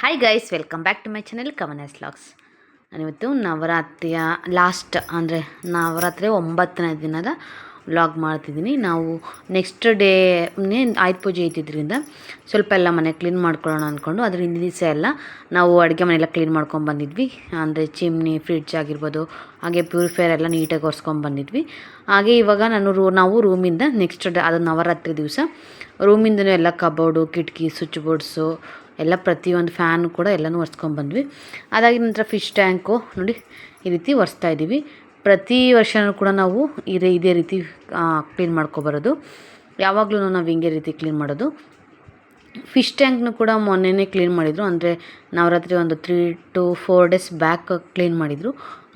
Hi guys welcome back to my channel Kavana's logs ನಾನಿವತ್ತು ನವರಾತ್ರಿಯ last ಅಂದರೆ ನವರಾತ್ರಿ ಒಂಬತ್ತನೇ ದಿನದ ವ್ಲಾಗ್ ಮಾಡ್ತಿದ್ದೀನಿ. ನಾವು ನೆಕ್ಸ್ಟ್ ಡೇನೇ ಆಯುಧ ಪೂಜೆ ಇದ್ದಿದ್ದರಿಂದ ಸ್ವಲ್ಪ ಎಲ್ಲ ಮನೆ ಕ್ಲೀನ್ ಮಾಡ್ಕೊಳ್ಳೋಣ ಅಂದ್ಕೊಂಡು ಅದ್ರ ಹಿಂದಿನ ದಿವಸ ಎಲ್ಲ ನಾವು ಅಡುಗೆ ಮನೆಯೆಲ್ಲ ಕ್ಲೀನ್ ಮಾಡ್ಕೊಂಡು ಬಂದಿದ್ವಿ. ಅಂದರೆ ಚಿಮ್ನಿ ಫ್ರಿಡ್ಜ್ ಆಗಿರ್ಬೋದು, ಹಾಗೆ ಪ್ಯೂರಿಫೈಯರ್ ಎಲ್ಲ ನೀಟಾಗಿ ಒರೆಸ್ಕೊಂಡು ಬಂದಿದ್ವಿ. ಹಾಗೆ ಇವಾಗ ನಾನು ರೂ, ನಾವು ರೂಮಿಂದ ನೆಕ್ಸ್ಟ್ ಡೇ ಅದು ನವರಾತ್ರಿ ದಿವಸ ರೂಮಿಂದನೂ ಎಲ್ಲ ಕಬೋರ್ಡು ಕಿಟಕಿ ಸ್ವಿಚ್ ಬೋರ್ಡ್ಸು ಎಲ್ಲ ಪ್ರತಿಯೊಂದು ಫ್ಯಾನು ಕೂಡ ಎಲ್ಲನೂ ಒರೆಸ್ಕೊಂಡ್ಬಂದ್ವಿ ಅದಾಗಿ ನಂತರ ಫಿಶ್ ಟ್ಯಾಂಕು ನೋಡಿ ಈ ರೀತಿ ಒರೆಸ್ತಾ ಇದ್ದೀವಿ ಪ್ರತಿ ವರ್ಷವೂ ಕೂಡ ನಾವು ಇದೇ ಇದೇ ರೀತಿ ಕ್ಲೀನ್ ಮಾಡ್ಕೊಬರೋದು ಯಾವಾಗಲೂ ನಾವು ಹಿಂಗೆ ರೀತಿ ಕ್ಲೀನ್ ಮಾಡೋದು. ಫಿಶ್ ಟ್ಯಾಂಕ್ನು ಕೂಡ ಮೊನ್ನೆನೇ ಕ್ಲೀನ್ ಮಾಡಿದರು. ಅಂದರೆ ನವರಾತ್ರಿ ಒಂದು three to four days back clean ಮಾಡಿದರು.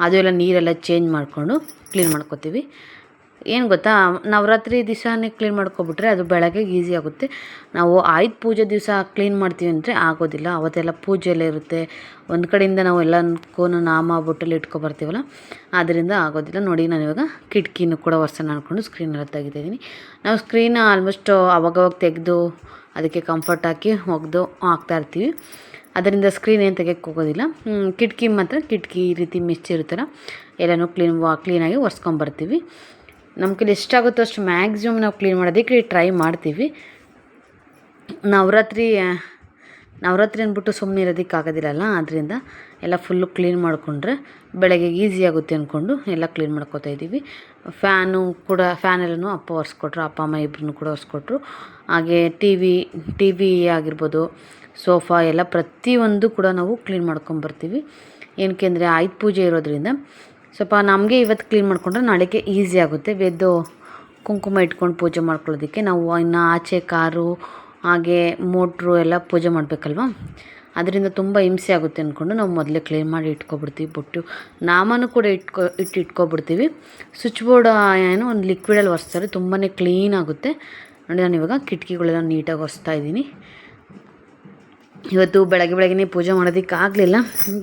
ಅದು ಎಲ್ಲ ನೀರೆಲ್ಲ ಚೇಂಜ್ ಮಾಡಿಕೊಂಡು ಕ್ಲೀನ್ ಮಾಡ್ಕೊತೀವಿ. ಏನು ಗೊತ್ತಾ, ನವರಾತ್ರಿ ದಿವಸನೇ ಕ್ಲೀನ್ ಮಾಡ್ಕೊಬಿಟ್ರೆ ಅದು ಬೆಳಗ್ಗೆ ಈಸಿ ಆಗುತ್ತೆ. ನಾವು ಆಯುಧ ಪೂಜೆ ದಿವಸ ಕ್ಲೀನ್ ಮಾಡ್ತೀವಿ ಅಂದರೆ ಆಗೋದಿಲ್ಲ. ಅವತ್ತೆಲ್ಲ ಪೂಜೆಯಲ್ಲೇ ಎಲ್ಲ ಇರುತ್ತೆ. ಒಂದು ಕಡೆಯಿಂದ ನಾವು ಎಲ್ಲನಕ್ಕೂ ನಾಮ, ಬೊಟ್ಟಲ್ಲಿ ಇಟ್ಕೊಬರ್ತೀವಲ್ಲ ಆದ್ದರಿಂದ ಆಗೋದಿಲ್ಲ. ನೋಡಿ, ನಾನು ಇವಾಗ ಕಿಟಕಿನೂ ಕೂಡ ಒರ್ಸೋಣ ಅಂದ್ಕೊಂಡು ಸ್ಕ್ರೀನ್ ಎಲ್ಲ ತೆಗಿತಿದ್ದೀನಿ ನಾವು ಸ್ಕ್ರೀನ್ ಆಲ್ಮೋಸ್ಟ್ ಅವಾಗವಾಗ ತೆಗೆದು, ಅದಕ್ಕೆ ಕಂಫರ್ಟ್ ಹಾಕಿ ಒಗೆದು ಹಾಕ್ತಾಯಿರ್ತೀವಿ ಅದರಿಂದ ಸ್ಕ್ರೀನ್ ಏನು ತೆಗಿಯೋಕ್ಕೆ ಹೋಗೋದಿಲ್ಲ. ಕಿಟಕಿ ಮಾತ್ರ ಕಿಟಕಿ ಈ ರೀತಿ ಮಿಚ್ಚಿರುತ್ತಲ್ಲ ಎಲ್ಲನೂ ಕ್ಲೀನ್ ವಾ ಕ್ಲೀನಾಗಿ ಒರೆಸ್ಕೊಂಬರ್ತೀವಿ ನಮ್ಮ ಕೈಲಿ ಎಷ್ಟಾಗುತ್ತೋ ಅಷ್ಟು ಮ್ಯಾಕ್ಸಿಮಮ್ ನಾವು ಕ್ಲೀನ್ ಮಾಡೋದಕ್ಕೆ ಟ್ರೈ ಮಾಡ್ತೀವಿ. ನವರಾತ್ರಿ ನವರಾತ್ರಿ ಅಂದ್ಬಿಟ್ಟು ಸುಮ್ಮನೆ ಇರೋದಕ್ಕೆ ಆಗೋದಿಲ್ಲಲ್ಲ ಆದ್ದರಿಂದ ಎಲ್ಲ ಫುಲ್ಲು ಕ್ಲೀನ್ ಮಾಡಿಕೊಂಡ್ರೆ ಬೆಳಗ್ಗೆ ಈಸಿ ಆಗುತ್ತೆ ಅಂದ್ಕೊಂಡು ಎಲ್ಲ ಕ್ಲೀನ್ ಮಾಡ್ಕೋತಾ ಇದ್ದೀವಿ. ಫ್ಯಾನು ಕೂಡ ಫ್ಯಾನೆಲ್ಲೂ ಅಪ್ಪ ಒರೆಸ್ಕೊಟ್ರು, ಅಪ್ಪ, ಅಮ್ಮ ಇಬ್ಬರು ಕೂಡ ಒರೆಸ್ಕೊಟ್ರು. ಹಾಗೆ ಟಿ ವಿ ಟಿ ವಿ ಆಗಿರ್ಬೋದು ಸೋಫಾ ಎಲ್ಲ ಪ್ರತಿಯೊಂದು ಕೂಡ ನಾವು ಕ್ಲೀನ್ ಮಾಡ್ಕೊಂಬರ್ತೀವಿ ಏನಕ್ಕೆ ಅಂದರೆ ಆಯುಧ ಪೂಜೆ ಇರೋದ್ರಿಂದ ಸ್ವಲ್ಪ ನಮಗೆ ಇವತ್ತು ಕ್ಲೀನ್ ಮಾಡಿಕೊಂಡ್ರೆ ನಾಳೆಗೆ ಈಸಿ ಆಗುತ್ತೆ. ಬೆದ್ದು ಕುಂಕುಮ ಇಟ್ಕೊಂಡು ಪೂಜೆ ಮಾಡ್ಕೊಳ್ಳೋದಕ್ಕೆ ನಾವು ಇನ್ನು ಆಚೆ ಕಾರು, ಹಾಗೆ ಮೋಟ್ರು ಎಲ್ಲ ಪೂಜೆ ಮಾಡಬೇಕಲ್ವ? ಅದರಿಂದ ತುಂಬ ಹಿಂಸೆ ಆಗುತ್ತೆ ಅಂದ್ಕೊಂಡು ನಾವು ಮೊದಲೇ ಕ್ಲೀನ್ ಮಾಡಿ ಇಟ್ಕೊಬಿಡ್ತೀವಿ ಬೊಟ್ಟು. ನಾಮನು ಕೂಡ ಇಟ್ಕೊ ಇಟ್ಟು ಇಟ್ಕೊಬಿಡ್ತೀವಿ. ಸ್ವಿಚ್ ಬೋರ್ಡ್ ಏನು ಒಂದು ಲಿಕ್ವಿಡಲ್ಲಿ ಒರೆಸ್ತಾರೆ ತುಂಬಾ ಕ್ಲೀನ್ ಆಗುತ್ತೆ. ನೋಡಿ, ನಾನು ಇವಾಗ ಕಿಟಕಿಗಳೆಲ್ಲ ನೀಟಾಗಿ ಒರೆಸ್ತಾ ಇದ್ದೀನಿ. ಇವತ್ತು ಬೆಳಗ್ಗೆ ಬೆಳಗ್ಗೆ ಪೂಜೆ ಮಾಡೋದಕ್ಕೆ ಆಗಲಿಲ್ಲ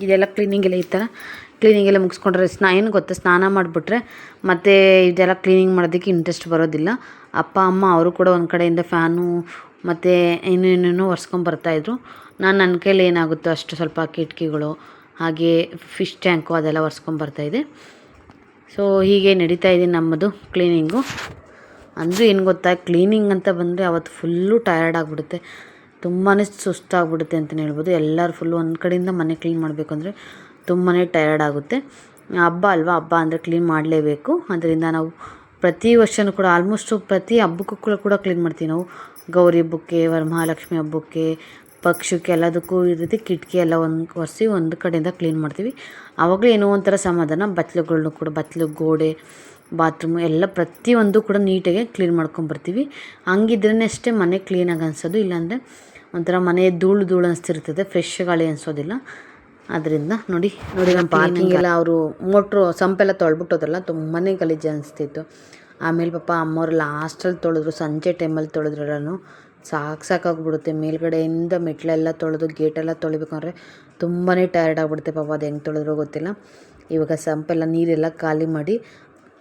ಇದೆಲ್ಲ ಕ್ಲೀನಿಂಗ್ ಎಲ್ಲ ಈ ಥರ ಕ್ಲೀನಿಂಗ್ ಎಲ್ಲ ಮುಗಿಸ್ಕೊಂಡ್ರೆ ಸ್ನಾ, ಏನು ಗೊತ್ತಾ, ಸ್ನಾನ ಮಾಡಿಬಿಟ್ರೆ ಮತ್ತು ಇದೆಲ್ಲ ಕ್ಲೀನಿಂಗ್ ಮಾಡೋದಕ್ಕೆ ಇಂಟ್ರೆಸ್ಟ್ ಬರೋದಿಲ್ಲ. ಅಪ್ಪ, ಅಮ್ಮ ಅವರು ಕೂಡ ಒಂದು ಕಡೆಯಿಂದ ಫ್ಯಾನು ಮತ್ತು ಇನ್ನೇನೇನೋ ಒರೆಸ್ಕೊಂಬರ್ತಾಯಿದ್ರು ನಾನು ನನ್ನ ಕೈಲಿ ಏನಾಗುತ್ತೋ ಅಷ್ಟು ಸ್ವಲ್ಪ ಕಿಟಕಿಗಳು, ಹಾಗೆ ಫಿಶ್ ಟ್ಯಾಂಕು ಅದೆಲ್ಲ ಒರೆಸ್ಕೊಂಬರ್ತಾಯಿದ್ದೆ ಸೊ ಹೀಗೆ ನಡೀತಾ ಇದೆ ನಮ್ಮದು ಕ್ಲೀನಿಂಗು. ಅಂದರೂ ಏನು ಗೊತ್ತಾ, ಕ್ಲೀನಿಂಗ್ ಅಂತ ಬಂದರೆ ಅವತ್ತು ಫುಲ್ಲು ಟಯರ್ಡ್ ಆಗಿಬಿಡುತ್ತೆ. ತುಂಬಾ ಸುಸ್ತಾಗ್ಬಿಡುತ್ತೆ ಅಂತಲೇ ಹೇಳ್ಬೋದು. ಎಲ್ಲರೂ ಫುಲ್ಲು ಒಂದು ಕಡೆಯಿಂದ ಮನೆ ಕ್ಲೀನ್ ಮಾಡಬೇಕು ಅಂದರೆ ತುಂಬಾ ಟಯರ್ಡ್ ಆಗುತ್ತೆ. ಹಬ್ಬ ಅಲ್ವಾ? ಹಬ್ಬ ಅಂದರೆ ಕ್ಲೀನ್ ಮಾಡಲೇಬೇಕು. ಅದರಿಂದ ನಾವು ಪ್ರತಿ ವರ್ಷವೂ ಕೂಡ ಆಲ್ಮೋಸ್ಟು ಪ್ರತಿ ಹಬ್ಬಕ್ಕೂ ಕೂಡ ಕೂಡ ಕ್ಲೀನ್ ಮಾಡ್ತೀವಿ ನಾವು. ಗೌರಿ ಹಬ್ಬಕ್ಕೆ, ವರಮಹಾಲಕ್ಷ್ಮಿ ಹಬ್ಬಕ್ಕೆ ಪಕ್ಷಕ್ಕೆ ಎಲ್ಲದಕ್ಕೂ ಈ ರೀತಿ ಕಿಟಕಿ ಎಲ್ಲ ಒಂದು ಒರೆಸಿ ಒಂದು ಕಡೆಯಿಂದ ಕ್ಲೀನ್ ಮಾಡ್ತೀವಿ. ಆವಾಗಲೂ ಏನೋ ಒಂಥರ ಸಮಾಧಾನ ಬತ್ತಲುಗಳನ್ನೂ ಕೂಡ, ಬತ್ತಲು, ಗೋಡೆ ಬಾತ್ರೂಮ್ ಎಲ್ಲ ಪ್ರತಿಯೊಂದು ಕೂಡ ನೀಟಾಗಿ ಕ್ಲೀನ್ ಮಾಡ್ಕೊಂಬರ್ತೀವಿ ಹಂಗಿದ್ರೇ ಅಷ್ಟೇ ಮನೆ ಕ್ಲೀನಾಗಿ ಅನಿಸೋದು, ಇಲ್ಲಾಂದರೆ ಒಂಥರ ಮನೆ ಧೂಳು ಧೂಳು ಅನಿಸ್ತಿರ್ತದೆ ಫ್ರೆಶ್ ಗಾಳಿ ಅನಿಸೋದಿಲ್ಲ. ಅದರಿಂದ ನೋಡಿ ನೋಡಿ ನಮ್ಮ ಪಾರ್ಕಿಂಗ್ ಎಲ್ಲ ಅವರು ಮೋಟ್ರು ಸಂಪೆಲ್ಲ ತೊಳ್ಬಿಟ್ಟೋದ್ರಲ್ಲ ತುಂಬಾ ಗಲೀಜು ಅನಿಸ್ತಿತ್ತು. ಆಮೇಲೆ ಪಾಪ ಅಮ್ಮವ್ರು ಲಾಸ್ಟಲ್ಲಿ ತೊಳೆದ್ರು ಸಂಜೆ ಟೈಮಲ್ಲಿ ತೊಳೆದ್ರೂ ಸಾಕು ಸಾಕಾಗ್ಬಿಡುತ್ತೆ ಮೇಲ್ಗಡೆಯಿಂದ ಮೆಟ್ಲೆಲ್ಲ ತೊಳೆದು ಗೇಟೆಲ್ಲ ತೊಳಿಬೇಕಂದ್ರೆ ತುಂಬಾ ಟಯರ್ಡ್ ಆಗಿಬಿಡುತ್ತೆ ಪಾಪ. ಅದು ಹೆಂಗೆ ತೊಳೆದ್ರು ಗೊತ್ತಿಲ್ಲ. ಇವಾಗ ಸಂಪೆಲ್ಲ ನೀರೆಲ್ಲ ಖಾಲಿ ಮಾಡಿ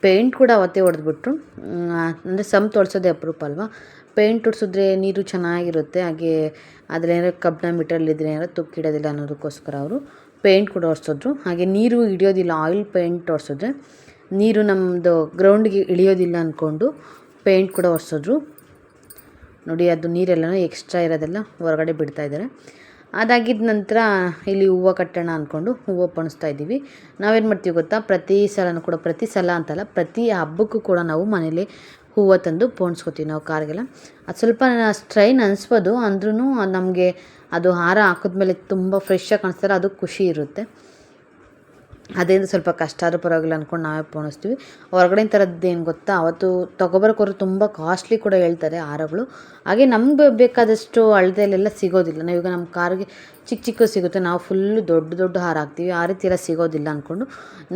ಪೇಂಟ್ ಕೂಡ ಅವತ್ತೇ ಹೊಡೆದ್ಬಿಟ್ರು ಅಂದರೆ ಸಂಪ್ ತೊಳ್ಸೋದೇ ಅಪರೂಪ ಅಲ್ವಾ? ಪೇಂಟ್ ಹೊಡ್ಸಿದ್ರೆ ನೀರು ಚೆನ್ನಾಗಿರುತ್ತೆ. ಹಾಗೆ ಅದ್ರೇನಾರು ಕಬ್ಬಿಣ ಮಿಟರ್ಲಿದ್ರೆ ಏನಾರು ತುಕ್ಕಿಡೋದಿಲ್ಲ ಅನ್ನೋದಕ್ಕೋಸ್ಕರ ಅವರು ಪೇಂಟ್ ಕೂಡ ಒರೆಸಿದ್ರು ಹಾಗೆ ನೀರು ಹಿಡಿಯೋದಿಲ್ಲ, ಆಯಿಲ್ ಪೇಂಟ್ ಒರೆಸಿದ್ರೆ ನೀರು ನಮ್ಮದು ಗ್ರೌಂಡ್ಗೆ ಇಳಿಯೋದಿಲ್ಲ ಅಂದ್ಕೊಂಡು ಪೇಂಟ್ ಕೂಡ ಒರೆಸಿದ್ರು ನೋಡಿ, ಅದು ನೀರೆಲ್ಲನೂ ಎಕ್ಸ್ಟ್ರಾ ಇರೋದೆಲ್ಲ ಹೊರಗಡೆ ಬಿಡ್ತಾ ಇದ್ದಾರೆ. ಅದಾಗಿದ್ದ ನಂತರ ಇಲ್ಲಿ ಹೂವು ಕಟ್ಟೋಣ ಅಂದ್ಕೊಂಡು ಹೂವು ಪಣಿಸ್ತಾ ಇದ್ದೀವಿ. ನಾವೇನು ಮಾಡ್ತೀವಿ ಗೊತ್ತಾ? ಪ್ರತಿ ಸಲನೂ ಕೂಡ, ಪ್ರತಿ ಸಲ ಅಂತಲ್ಲ, ಪ್ರತಿ ಹಬ್ಬಕ್ಕೂ ಕೂಡ ನಾವು ಮನೇಲಿ ಹೂವು ತಂದು ಪೋಣಿಸ್ಕೊತೀವಿ ನಾವು ಕಾರ್ಗೆಲ್ಲ. ಅದು ಸ್ವಲ್ಪ ಸ್ಟ್ರೈನ್ ಅನಿಸ್ಬೋದು ಅಂದ್ರೂ ನಮಗೆ ಅದು ಹಾರ ಹಾಕಿದ್ಮೇಲೆ ತುಂಬ ಫ್ರೆಶ್ಶಾಗಿ ಕಾಣಿಸ್ತಾರೆ, ಅದು ಖುಷಿ ಇರುತ್ತೆ. ಅದೇನು ಸ್ವಲ್ಪ ಕಷ್ಟ ಆದರೂ ಪರವಾಗಿಲ್ಲ ಅಂದ್ಕೊಂಡು ನಾವೇ ಪೋಣಿಸ್ತೀವಿ. ಹೊರಗಡೆನ ಥರದ್ದು ಏನು ಗೊತ್ತಾ, ಅವತ್ತು ತೊಗೊಬರೋಕೋರು ತುಂಬ ಕಾಸ್ಟ್ಲಿ ಕೂಡ ಹೇಳ್ತಾರೆ ಹಾರಗಳು. ಹಾಗೆ ನಮ್ಗೆ ಬೇಕಾದಷ್ಟು ಹಳ್ದಲ್ಲೆಲ್ಲ ಸಿಗೋದಿಲ್ಲ. ನಾವು ಈಗ ನಮ್ಮ ಕಾರ್ಗೆ ಚಿಕ್ಕ ಚಿಕ್ಕ ಸಿಗುತ್ತೆ, ನಾವು ಫುಲ್ಲು ದೊಡ್ಡ ದೊಡ್ಡ ಹಾರ ಹಾಕ್ತೀವಿ. ಆ ರೀತಿ ಎಲ್ಲ ಸಿಗೋದಿಲ್ಲ ಅಂದ್ಕೊಂಡು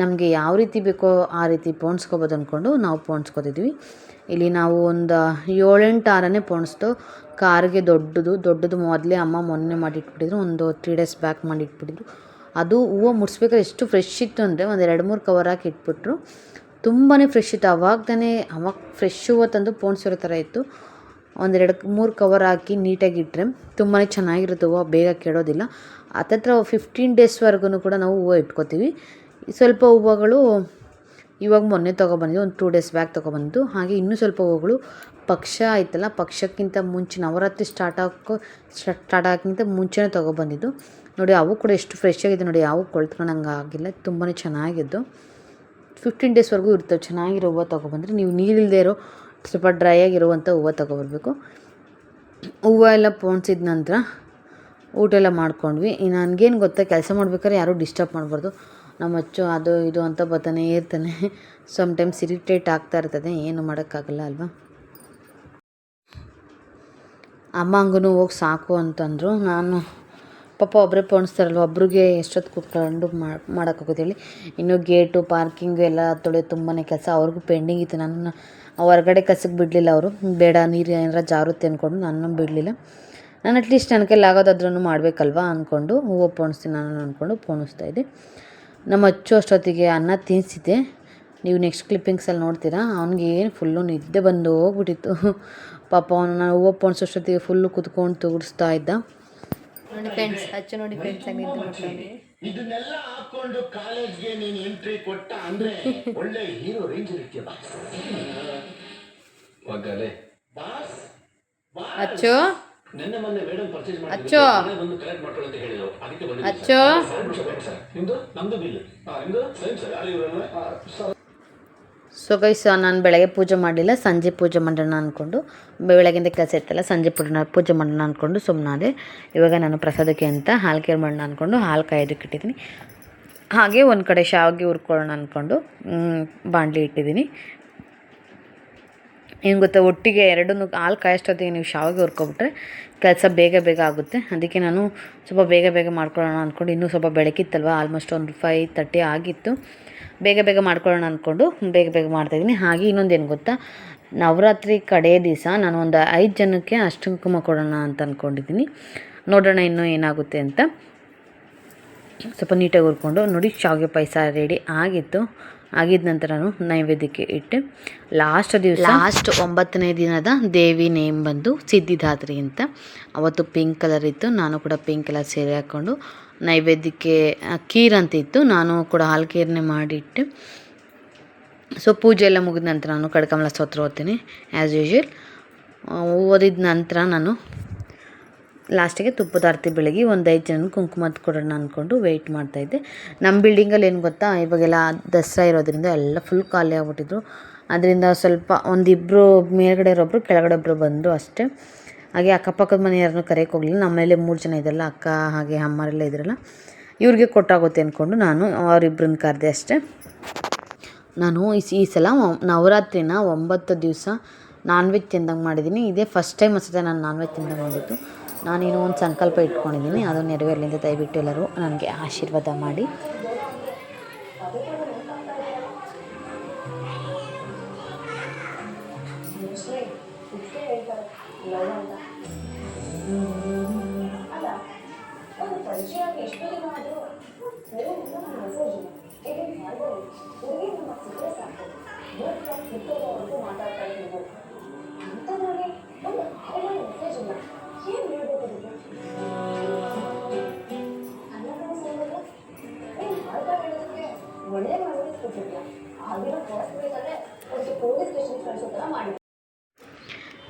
ನಮಗೆ ಯಾವ ರೀತಿ ಬೇಕೋ ಆ ರೀತಿ ಪೋಣಿಸ್ಕೋಬೋದು ಅಂದ್ಕೊಂಡು ನಾವು ಪೋಣಿಸ್ಕೊತಿದ್ವಿ. ಇಲ್ಲಿ ನಾವು ಒಂದು ಏಳೆಂಟು ಆರನೇ ಪೋಣಿಸ್ತು. ಕಾರ್ಗೆ ದೊಡ್ಡದು ದೊಡ್ಡದು ಮೊದಲೇ ಅಮ್ಮ ಮೊನ್ನೆ ಮಾಡಿಟ್ಬಿಟ್ಟಿದ್ರು, ಒಂದು ತ್ರೀ ಡೇಸ್ ಬ್ಯಾಕ್ ಮಾಡಿ ಇಟ್ಬಿಟ್ಟಿದ್ರು ಅದು ಹೂವು ಮುಡಿಸ್ಬೇಕಾದ್ರೆ ಎಷ್ಟು ಫ್ರೆಶ್ ಇತ್ತು ಅಂದರೆ ಒಂದು ಎರಡು ಮೂರು ಕವರ್ ಹಾಕಿ ಇಟ್ಬಿಟ್ರು. ತುಂಬಾ ಫ್ರೆಶ್ ಇತ್ತು. ಅವಾಗ ಅವಾಗ ಫ್ರೆಶ್ ಹೂವು ತಂದು ಪೋಣಿಸಿರೋ ಥರ ಇತ್ತು. ಒಂದೆರಡು ಮೂರು ಕವರ್ ಹಾಕಿ ನೀಟಾಗಿ ಇಟ್ಟರೆ ತುಂಬಾ ಚೆನ್ನಾಗಿರುತ್ತೆ ಹೂವು, ಬೇಗ ಕೆಡೋದಿಲ್ಲ. ಹತ್ತತ್ರ ಫಿಫ್ಟೀನ್ ಡೇಸ್ವರೆಗೂ ಕೂಡ ನಾವು ಹೂವು ಇಟ್ಕೋತೀವಿ. ಸ್ವಲ್ಪ ಹೂವುಗಳು ಇವಾಗ ಮೊನ್ನೆ ತೊಗೊಬಂದಿದ್ದು, ಒಂದು ಟೂ ಡೇಸ್ ಬ್ಯಾಕ್ ತೊಗೊಬಂದು ಹಾಗೆ ಇನ್ನೂ ಸ್ವಲ್ಪ ಹೂವುಗಳು ಪಕ್ಷ ಆಯ್ತಲ್ಲ, ಪಕ್ಷಕ್ಕಿಂತ ಮುಂಚೆ, ನವರಾತ್ರಿ ಸ್ಟಾರ್ಟ್ ಆಗೋ ಸ್ಟಾರ್ಟ್ ಆಗೋಕ್ಕಿಂತ ಮುಂಚೆನೇ ತೊಗೊಬಂದಿದ್ದು. ನೋಡಿ, ಅವು ಕೂಡ ಎಷ್ಟು ಫ್ರೆಶ್ ಆಗಿದೆ ನೋಡಿ, ಯಾವ ಕೊಳ್ತ್ಕೊಂಡಂಗೆ ಆಗಿಲ್ಲ. ತುಂಬಾ ಚೆನ್ನಾಗಿದ್ದು. ಫಿಫ್ಟೀನ್ ಡೇಸ್ವರೆಗೂ ಇರ್ತವೆ. ಚೆನ್ನಾಗಿರೋ ಹೂವು ತೊಗೊಬಂದ್ರೆ ನೀವು ನೀರಿಲ್ಲದೆ ಇರೋ, ಸ್ವಲ್ಪ ಡ್ರೈ ಆಗಿರುವಂಥ ಹೂವು ತೊಗೊಬರ್ಬೇಕು. ಹೂವು ಎಲ್ಲ ಪೋಣಿಸಿದ ನಂತರ ಊಟ ಎಲ್ಲ ಮಾಡ್ಕೊಂಡ್ವಿ. ನನಗೇನು ಗೊತ್ತಾ, ಕೆಲಸ ಮಾಡ್ಬೇಕಾದ್ರೆ ಯಾರೂ ಡಿಸ್ಟರ್ಬ್ ಮಾಡಬಾರ್ದು. ನಮ್ಮ ಅಚ್ಚು ಅದು ಇದು ಅಂತ ಬರ್ತಾನೆ ಇರ್ತಾನೆ. ಸಮ್ ಟೈಮ್ಸ್ ಇರಿಟೇಟ್ ಆಗ್ತಾ ಇರ್ತದೆ. ಏನು ಮಾಡೋಕ್ಕಾಗಲ್ಲ ಅಲ್ವಾ? ಅಮ್ಮ ಹಂಗೂ ಹೋಗಿ ಸಾಕು ಅಂತಂದರು. ನಾನು ಪಾಪ ಒಬ್ಬರೇ ಪೋಣಿಸ್ತಾರಲ್ವ, ಒಬ್ರಿಗೆ ಎಷ್ಟೊತ್ತು ಕೂತ್ಕೊಂಡು ಮಾಡೋಕ್ಕಾಗುತ್ತೆ ಇನ್ನು ಗೇಟು ಪಾರ್ಕಿಂಗು ಎಲ್ಲ ತೊಳೆ ತುಂಬಾ ಕೆಲಸ. ಅವ್ರಿಗೂ ಪೆಂಡಿಂಗ್ ಇತ್ತು. ನನ್ನ ಹೊರಗಡೆ ಕಸಕ್ಕೆ ಬಿಡಲಿಲ್ಲ ಅವರು. ಬೇಡ, ನೀರು ಏನಾರ ಜಾರುತ್ತೆ ಅಂದ್ಕೊಂಡು ನಾನು ಬಿಡಲಿಲ್ಲ. ನಾನು ಅಟ್ಲೀಸ್ಟ್ ನನ್ನ ಕೈಲಿ ಆಗೋದಾದ್ರೂ ಮಾಡಬೇಕಲ್ವಾ ಅಂದ್ಕೊಂಡು ಹೂವು ಪೋಣಿಸ್ತೀನಿ ನಾನು ಅಂದ್ಕೊಂಡು ಪೋಣಿಸ್ತಾ ಇದ್ದೆ. ನಮ್ಮ ಅಚ್ಚು ಅಷ್ಟೊತ್ತಿಗೆ ಅನ್ನ ತಿನ್ನಿಸಿದ್ದೆ ನೀವು ನೆಕ್ಸ್ಟ್ ಕ್ಲಿಪ್ಪಿಂಗ್ಸಲ್ಲಿ ನೋಡ್ತೀರಾ? ಅವ್ನಿಗೆ ಏನು ಫುಲ್ಲು ನಿದ್ದೆ ಬಂದು ಹೋಗ್ಬಿಟ್ಟಿತ್ತು. ಪಾಪ ಅವನು ನಾನು ಹೂವು ಪೋಣಿಸೋಷ್ಟೊತ್ತಿಗೆ ಫುಲ್ಲು ಕುತ್ಕೊಂಡು ತೋರಿಸ್ತಾ ಇದ್ದ. ನೋಡಿ ಫ್ರೆಂಡ್ಸ್ ಅಚ್ಚು ನೋಡಿ ಫ್ರೆಂಡ್ಸ್ ಆಗಿ ನಿದ್ದೆ ಮಾಡ್ತಾನೆ ಇದನ್ನೆಲ್ಲ ಹಾಕೊಂಡು ಕಾಲೇಜ್ಗೆ ನೀನು ಎಂಟ್ರಿ ಕೊಟ್ಟ ಅಂದ್ರೆ ಒಳ್ಳೆ ಹೀರೋ ರೇಂಜ್ ಇರುತ್ತೆ ಬಾಸ್. ಅಚ್ಚು? ನೆನ್ನೆ ಮೊನ್ನೆ ಮೇಡಮ್ ಪರ್ಚೇಸ್ ಅಚ್ಚು. ಬಂದು ಕಲೆಕ್ಟ್ ಮಾಡ್ಕೊಳ್ಳಿ ಅಂತ ಹೇಳಿದ್ರು ಅದಕ್ಕೆ ಬಂದಿದ್ದೀನಿ ಅಚ್ಚು. ಸರ್ ನಿಮ್ದು? ನಮ್ದು ಬಿಲ್. ನಿಮ್ದು? Same sir. ಯಾರು ಇವರಲ್ಲ ಸೊ ಗೈಸ್ ನಾನು ಬೆಳಗ್ಗೆ ಪೂಜೆ ಮಾಡಲಿಲ್ಲ. ಸಂಜೆ ಪೂಜೆ ಮಾಡೋಣ ಅಂದ್ಕೊಂಡು ಬೆಳಗಿಂದ ಕೆಲಸ ಇತ್ತಲ್ಲ ಸಂಜೆ ಪೂಜೆ ಪೂಜೆ ಮಾಡೋಣ ಅಂದ್ಕೊಂಡು ಸುಮ್ಮನಾದೆ ಇವಾಗ ನಾನು ಪ್ರಸಾದಕ್ಕೆ ಅಂತ ಹಾಲು ಕೇರ್ ಮಾಡೋಣ ಅಂದ್ಕೊಂಡು ಹಾಲು ಕಾಯೋದಕ್ಕೆ ಇಟ್ಟಿದ್ದೀನಿ. ಹಾಗೆ ಒಂದು ಕಡೆ ಶಾವಿಗೆ ಹುರ್ಕೊಳ್ಳೋಣ ಅಂದ್ಕೊಂಡು ಬಾಂಡ್ಲಿ ಇಟ್ಟಿದ್ದೀನಿ. ಏನು ಗೊತ್ತಾ, ಒಟ್ಟಿಗೆ ಎರಡನ್ನೂ ಹಾಲು ಕಾಯೋಷ್ಟೊತ್ತಿಗೆ ನೀವು ಶಾವಿಗೆ ಹುರ್ಕೊಬಿಟ್ರೆ ಕೆಲಸ ಬೇಗ ಬೇಗ ಆಗುತ್ತೆ. ಅದಕ್ಕೆ ನಾನು ಸ್ವಲ್ಪ ಬೇಗ ಬೇಗ ಮಾಡ್ಕೊಳ್ಳೋಣ ಅಂದ್ಕೊಂಡು ಇನ್ನೂ ಸ್ವಲ್ಪ ಬೆಳಕಿತ್ತಲ್ವ ಆಲ್ಮೋಸ್ಟ್ ಒಂದು ಫೈವ್ ತರ್ಟಿ ಆಗಿತ್ತು. ಬೇಗ ಬೇಗ ಮಾಡ್ಕೊಳ್ಳೋಣ ಅಂದ್ಕೊಂಡು ಬೇಗ ಬೇಗ ಮಾಡ್ತಾಯಿದ್ದೀನಿ ಹಾಗೆ ಇನ್ನೊಂದು ಗೊತ್ತಾ, ನವರಾತ್ರಿ ಕಡೆಯ ದಿವಸ ನಾನು ಒಂದು ಐದು ಜನಕ್ಕೆ ಅಷ್ಟು ಕುಂಕುಮ ಕೊಡೋಣ ಅಂತ ಅಂದ್ಕೊಂಡಿದ್ದೀನಿ ನೋಡೋಣ ಇನ್ನೂ ಏನಾಗುತ್ತೆ ಅಂತ. ಸ್ವಲ್ಪ ನೀಟಾಗಿ ಹುರ್ಕೊಂಡು, ನೋಡಿ, ಶಾವಿಗೆ ಪಾಯಸ ರೆಡಿ ಆಗಿತ್ತು. ಆಗಿದ ನಂತರ ನೈವೇದ್ಯಕ್ಕೆ ಇಟ್ಟೆ. ಲಾಸ್ಟ್ ದಿವಸ ಲಾಸ್ಟ್ ಒಂಬತ್ತನೇ ದಿನದ ದೇವಿ ನೇಮ್ ಬಂದು ಸಿದ್ಧಿದಾತ್ರಿ ಅಂತ. ಅವತ್ತು ಪಿಂಕ್ ಕಲರ್ ಇತ್ತು, ನಾನು ಕೂಡ ಪಿಂಕ್ ಕಲರ್ ಸೀರೆ ಹಾಕ್ಕೊಂಡು ನೈವೇದ್ಯಕ್ಕೆ ಕೀರ್ ಅಂತ ಇತ್ತು, ನಾನು ಕೂಡ ಹಾಲು ಕೀರನ್ನೇ ಮಾಡಿಟ್ಟು. ಸೊ ಪೂಜೆ ಎಲ್ಲ ಮುಗಿದ ನಂತರ ನಾನು ಕಡ್ಕಮಲ ಸ್ತೋತ್ರ ಓದ್ತೀನಿ ಆ್ಯಸ್ ಯೂಶ್ವಲ್ ಓದಿದ ನಂತರ ನಾನು ಲಾಸ್ಟಿಗೆ ತುಪ್ಪದ ಆರತಿ ಬೆಳಗ್ಗೆ ಒಂದು ಐದು ಜನ ಕುಂಕುಮದ ಕೊಡೋಣ ಅಂದ್ಕೊಂಡು ವೆಯ್ಟ್ ಮಾಡ್ತಾಯಿದ್ದೆ ನಮ್ಮ ಬಿಲ್ಡಿಂಗಲ್ಲಿ ಏನು ಗೊತ್ತಾ, ಇವಾಗೆಲ್ಲ ದಸರಾ ಇರೋದ್ರಿಂದ ಎಲ್ಲ ಫುಲ್ ಖಾಲಿ ಆಗ್ಬಿಟ್ಟಿದ್ರು. ಅದರಿಂದ ಸ್ವಲ್ಪ ಒಂದಿಬ್ಬರು ಮೇಲ್ಗಡೆ ಇರೋಬ್ರು ಕೆಳಗಡೆ ಒಬ್ಬರು ಬಂದರು ಅಷ್ಟೇ. ಹಾಗೆ ಅಕ್ಕಪಕ್ಕದ ಮನೆಯವ್ರನ್ನೂ ಕರೆಯೋಕೆ ಹೋಗಲಿಲ್ಲ. ನಮ್ಮನೇಲೆ ಮೂರು ಜನ ಇದ್ರಲ್ಲ, ಅಕ್ಕ ಹಾಗೆ ಅಮ್ಮರೆಲ್ಲ ಇದ್ರಲ್ಲ. ಇವ್ರಿಗೆ ಕೊಟ್ಟಾಗುತ್ತೆ ಅಂದ್ಕೊಂಡು ನಾನು ಅವರಿಬ್ಬರನ್ನ ಕರೆದೆ ಅಷ್ಟೇ. ನಾನು ಈ ಈ ಸಲ ನವರಾತ್ರಿನ ಒಂಬತ್ತು ದಿವಸ ನಾನ್ ವೆಜ್ ತಿಂದಂಗೆ ಮಾಡಿದ್ದೀನಿ ಇದೇ ಫಸ್ಟ್ ಟೈಮ್ ಅಷ್ಟೇ ನಾನು ನಾನ್ ವೆಜ್ ತಿಂದಂಗೆ ಮಾಡಿದ್ದು. ನಾನೇನೋ ಒಂದು ಸಂಕಲ್ಪ ಇಟ್ಕೊಂಡಿದ್ದೀನಿ ಅದು ನೆರವೇರಲಿಂದ ದಯವಿಟ್ಟು ಎಲ್ಲರೂ ನನಗೆ ಆಶೀರ್ವಾದ ಮಾಡಿ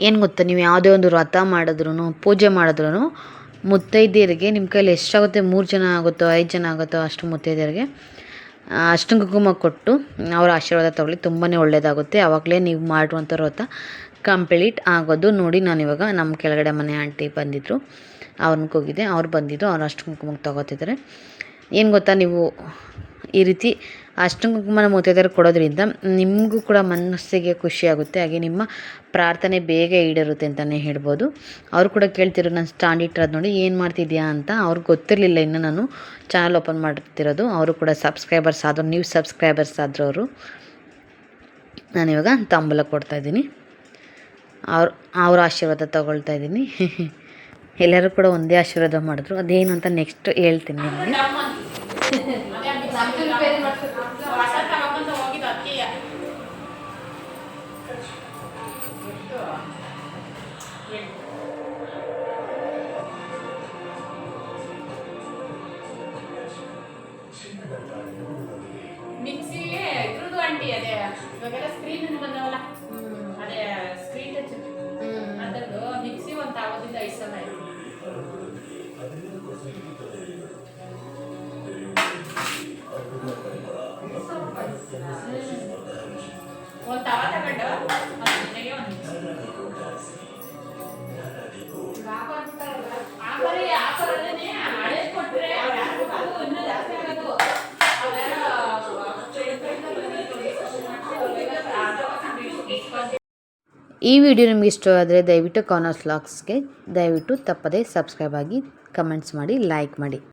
ಏನು ಗೊತ್ತಾ, ನೀವು ಯಾವುದೇ ಒಂದು ವ್ರತ ಮಾಡಿದ್ರು ಪೂಜೆ ಮಾಡಿದ್ರು ಮುತ್ತೈದೆಯರಿಗೆ ನಿಮ್ಮ ಕೈಯಲ್ಲಿ ಎಷ್ಟಾಗುತ್ತೆ? ಮೂರು ಜನ ಆಗುತ್ತೋ, ಐದು ಜನ ಆಗುತ್ತೋ ಅಷ್ಟು ಮುತ್ತೈದೆಯರಿಗೆ ಅಷ್ಟು ಕುಂಕುಮ ಕೊಟ್ಟು ಅವರ ಆಶೀರ್ವಾದ ತಗೊಳ್ಳಿ ತುಂಬಾ ಒಳ್ಳೆಯದಾಗುತ್ತೆ ಆವಾಗಲೇ ನೀವು ಮಾಡುವಂಥ ವ್ರತ ಕಂಪ್ಲೀಟ್ ಆಗೋದು ನೋಡಿ ನಾನು ಇವಾಗ ನಮ್ಮ ಕೆಳಗಡೆ ಮನೆ ಆಂಟಿ ಬಂದಿದ್ದರು ಅವ್ರನ್ನ ಕೂಗಿದ್ದೆ ಅವ್ರು ಬಂದಿದ್ದು. ಅವ್ರು ಅಷ್ಟು ಕುಂಕುಮಕ್ಕೆ ತಗೋತಿದ್ದಾರೆ. ಏನು ಗೊತ್ತಾ, ನೀವು ಈ ರೀತಿ ಅಷ್ಟು ಕುಂಕುಮನ ಮುತ್ತೈದೆಯರಿಗೆ ಕೊಡೋದ್ರಿಂದ ನಿಮಗೂ ಕೂಡ ಮನಸ್ಸಿಗೆ ಖುಷಿಯಾಗುತ್ತೆ ಹಾಗೆ ನಿಮ್ಮ ಪ್ರಾರ್ಥನೆ ಬೇಗ ಈಡೇರುತ್ತೆ ಅಂತಲೇ ಹೇಳ್ಬೋದು. ಅವರು ಕೂಡ ಕೇಳ್ತಿರೋ ನಾನು ಸ್ಟ್ಯಾಂಡ್ ಇಟ್ಟಿರೋದು ನೋಡಿ, ಏನು ಮಾಡ್ತಿದ್ಯಾ ಅಂತ. ಅವ್ರಿಗೆ ಗೊತ್ತಿರಲಿಲ್ಲ ಇನ್ನು ನಾನು ಚಾನಲ್ ಓಪನ್ ಮಾಡ್ತಿರೋದು. ಅವರು ಕೂಡ ಸಬ್ಸ್ಕ್ರೈಬರ್ಸ್ ಆದರು. ನ್ಯೂ ಸಬ್ಸ್ಕ್ರೈಬರ್ಸ್ ಆದರು ಅವರು. ನಾನಿವಾಗ ತಾಂಬೂಲ ಕೊಡ್ತಾಯಿದ್ದೀನಿ ಅವ್ರ ಅವ್ರ ಆಶೀರ್ವಾದ ತೊಗೊಳ್ತಾ ಇದ್ದೀನಿ ಎಲ್ಲರೂ ಕೂಡ ಒಂದೇ ಆಶೀರ್ವಾದ ಮಾಡಿದ್ರು. ಅದೇನು ಅಂತ ನೆಕ್ಸ್ಟ್ ಹೇಳ್ತೀನಿ ನಿಮಗೆ. ಮಿಕ್ಸಿಗೆ ಇದ್ರದ್ದು ಅಂಟಿ ಅದೇ ಇವಾಗೆಲ್ಲ ಸ್ಕ್ರೀನ್ ಬಂದವಲ್ಲ? ಅದೇ ಅದರದ್ದು ಮಿಕ್ಸಿ ಒಂದು ತಾವದಿಂದ ಐದು ಸಲ ಒಂದು ತಾವ ತಗೊಂಡು ಈ ವಿಡಿಯೋ ನಿಮಗೆ ಇಷ್ಟವಾದರೆ ದಯವಿಟ್ಟು ಕಾರ್ನರ್ಸ್ ಲಾಕ್ಸ್ಗೆ ದಯವಿಟ್ಟು ತಪ್ಪದೇ ಸಬ್ಸ್ಕ್ರೈಬ್ ಆಗಿ ಕಮೆಂಟ್ಸ್ ಮಾಡಿ ಲೈಕ್ ಮಾಡಿ.